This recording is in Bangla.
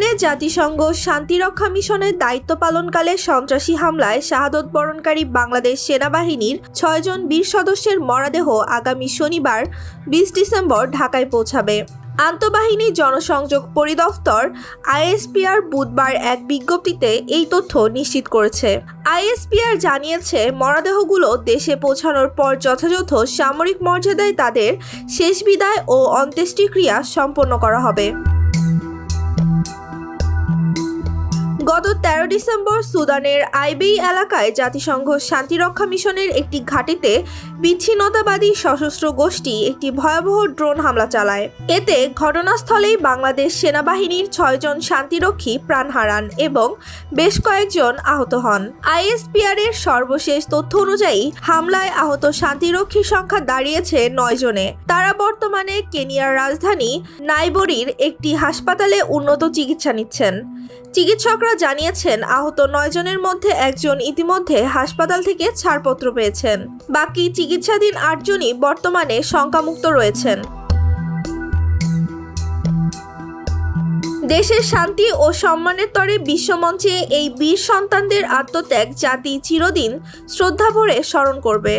জাতিসংঘ শান্তিরক্ষা মিশনের দায়িত্ব পালনকালে সন্ত্রাসী হামলায় শাহাদত বরণকারী বাংলাদেশ সেনাবাহিনীর ছয়জন বীর সদস্যের মরাদেহ আগামী শনিবার বিশ ডিসেম্বর ঢাকায় পৌঁছাবে। আন্তঃবাহিনী জনসংযোগ পরিদপ্তর আইএসপিআর বুধবার এক বিজ্ঞপ্তিতে এই তথ্য নিশ্চিত করেছে। আইএসপিআর জানিয়েছে, মরাদেহগুলো দেশে পৌঁছানোর পর যথাযথ সামরিক মর্যাদায় তাদের শেষ বিদায় ও অন্ত্যেষ্টিক্রিয়া সম্পন্ন করা হবে। গত তেরো ডিসেম্বর সুদানের আইবেই এলাকায় জাতিসংঘ শান্তিরক্ষা মিশনের একটি ঘাঁটিতে বিচ্ছিন্নতাবাদী সশস্ত্র গোষ্ঠী একটি ভয়াবহ ড্রোন হামলা চালায়। এতে ঘটনাস্থলেই বাংলাদেশ সেনাবাহিনীর ছয়জন শান্তিরক্ষী প্রাণ হারান এবং বেশ কয়েকজন আহত হন। আইএসপিআর এর সর্বশেষ তথ্য অনুযায়ী হামলায় আহত শান্তিরক্ষীর সংখ্যা দাঁড়িয়েছে নয় জনে। তারা বর্তমানে কেনিয়ার রাজধানী নাইবরির একটি হাসপাতালে উন্নত চিকিৎসা নিচ্ছেন। চিকিৎসকরা জানিয়েছেন, আহত নয়জনের মধ্যে একজন ইতিমধ্যে হাসপাতাল থেকে ছাড়পত্র পেয়েছেন। বাকি চিকিৎসাধীন আটজনই বর্তমানে শঙ্কামুক্ত রয়েছেন। দেশের শান্তি ও সম্মানের তরে বিশ্বমঞ্চে এই বীর সন্তানদের আত্মত্যাগ জাতি চিরদিন শ্রদ্ধা ভরে স্মরণ করবে।